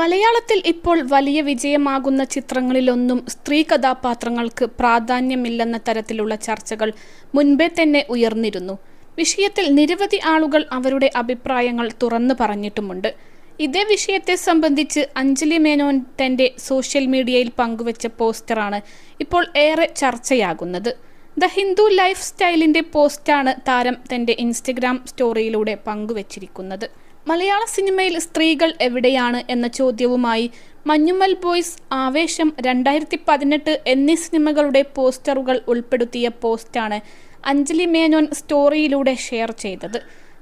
മലയാളത്തിൽ ഇപ്പോൾ വലിയ വിജയമാകുന്ന ചിത്രങ്ങളിലൊന്നും സ്ത്രീ കഥാപാത്രങ്ങൾക്ക് പ്രാധാന്യമില്ലെന്ന തരത്തിലുള്ള ചർച്ചകൾ മുൻപേ തന്നെ ഉയർന്നിരുന്നു. വിഷയത്തിൽ നിരവധി ആളുകൾ അവരുടെ അഭിപ്രായങ്ങൾ തുറന്നു പറഞ്ഞിട്ടുമുണ്ട്. ഇതേ വിഷയത്തെ സംബന്ധിച്ച് അഞ്ജലി മേനോൻ തന്റെ സോഷ്യൽ മീഡിയയിൽ പങ്കുവച്ച പോസ്റ്ററാണ് ഇപ്പോൾ ഏറെ ചർച്ചയാകുന്നത്. ദ ഹിന്ദു ലൈഫ് സ്റ്റൈലിന്റെ പോസ്റ്റാണ് താരം തന്റെ ഇൻസ്റ്റഗ്രാം സ്റ്റോറിയിലൂടെ പങ്കുവച്ചിരിക്കുന്നത്. മലയാള സിനിമയിൽ സ്ത്രീകൾ എവിടെയാണ് എന്ന ചോദ്യവുമായി മഞ്ഞുമൽ ബോയ്സ് ആവേശം രണ്ടായിരത്തി പതിനെട്ട് എന്നീ സിനിമകളുടെ പോസ്റ്ററുകൾ ഉൾപ്പെടുത്തിയ പോസ്റ്റാണ് അഞ്ജലി മേനോൻ സ്റ്റോറിയിലൂടെ ഷെയർ ചെയ്തത്.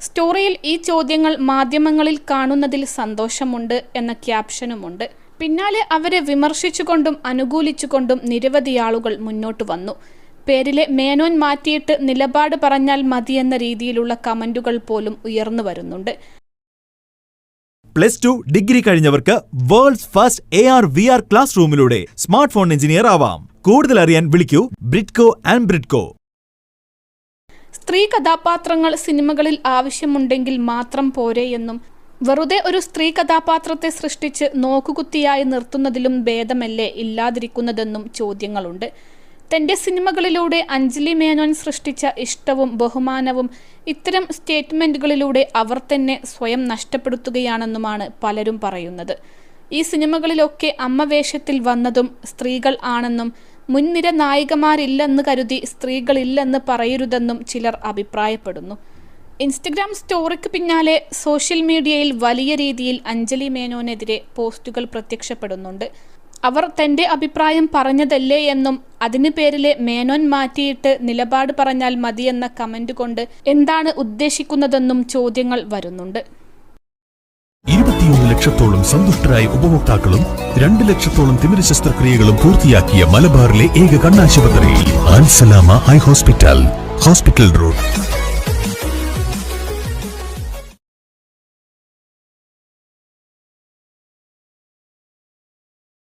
സ്റ്റോറിയിൽ ഈ ചോദ്യങ്ങൾ മാധ്യമങ്ങളിൽ കാണുന്നതിൽ സന്തോഷമുണ്ട് എന്ന ക്യാപ്ഷനുമുണ്ട്. പിന്നാലെ അവരെ വിമർശിച്ചുകൊണ്ടും അനുകൂലിച്ചുകൊണ്ടും നിരവധി ആളുകൾ മുന്നോട്ട് വന്നു. പേരിലെ മേനോൻ മാറ്റിയിട്ട് നിലപാട് പറഞ്ഞാൽ മതിയെന്ന രീതിയിലുള്ള കമന്റുകൾ പോലും ഉയർന്നു വരുന്നുണ്ട്. Plus two degree കഴിഞ്ഞവർക്ക് world's first A R V R class റൂമിലൂടെ smart phone engineer ആവാം. കൂടുതൽ അറിയാൻ വിളിക്കൂ ബ്രിഡ്കോ ആൻഡ് ബ്രിഡ്കോ. സ്ത്രീ കഥാപാത്രങ്ങൾ സിനിമകളിൽ ആവശ്യമുണ്ടെങ്കിൽ മാത്രം പോരെ എന്നും വെറുതെ ഒരു സ്ത്രീ കഥാപാത്രത്തെ സൃഷ്ടിച്ച് നോക്കുകുത്തിയായി നിർത്തുന്നതിലും ഭേദമല്ലേ ഇല്ലാതിരിക്കുന്നതെന്നും ചോദ്യങ്ങളുണ്ട്. തന്റെ സിനിമകളിലൂടെ അഞ്ജലി മേനോൻ സൃഷ്ടിച്ച ഇഷ്ടവും ബഹുമാനവും ഇത്തരം സ്റ്റേറ്റ്മെന്റുകളിലൂടെ അവർ തന്നെ സ്വയം നഷ്ടപ്പെടുത്തുകയാണെന്നുമാണ് പലരും പറയുന്നത്. ഈ സിനിമകളിലൊക്കെ അമ്മ വേഷത്തിൽ വന്നതും സ്ത്രീകൾ ആണെന്നും മുൻനിര നായികമാരില്ലെന്ന് കരുതി സ്ത്രീകളില്ലെന്ന് പറയരുതെന്നും ചിലർ അഭിപ്രായപ്പെടുന്നു. ഇൻസ്റ്റഗ്രാം സ്റ്റോറിക്ക് പിന്നാലെ സോഷ്യൽ മീഡിയയിൽ വലിയ രീതിയിൽ അഞ്ജലി മേനോനെതിരെ പോസ്റ്റുകൾ പ്രത്യക്ഷപ്പെടുന്നുണ്ട്. അവർ തന്റെ അഭിപ്രായം പറഞ്ഞതല്ലേ എന്നും അതിന് പേരിലെ മേനോൻ മാറ്റിയിട്ട് നിലപാട് പറഞ്ഞാൽ മതിയെന്ന കമന്റ് കൊണ്ട് എന്താണ് ഉദ്ദേശിക്കുന്നതെന്നും ചോദ്യങ്ങൾ വരുന്നുണ്ട്. ഇരുപത്തിയൊന്ന് ലക്ഷത്തോളം സന്തുഷ്ടരായ ഉപഭോക്താക്കളും രണ്ട് ലക്ഷത്തോളം തിമിര ശസ്ത്രക്രിയകളും പൂർത്തിയാക്കിയ മലബാറിലെ ഏക കണ്ണാശുപത്രി ആൻസലാമ ഹൈ ഹോസ്പിറ്റൽ ഹോസ്പിറ്റൽ റോഡ്.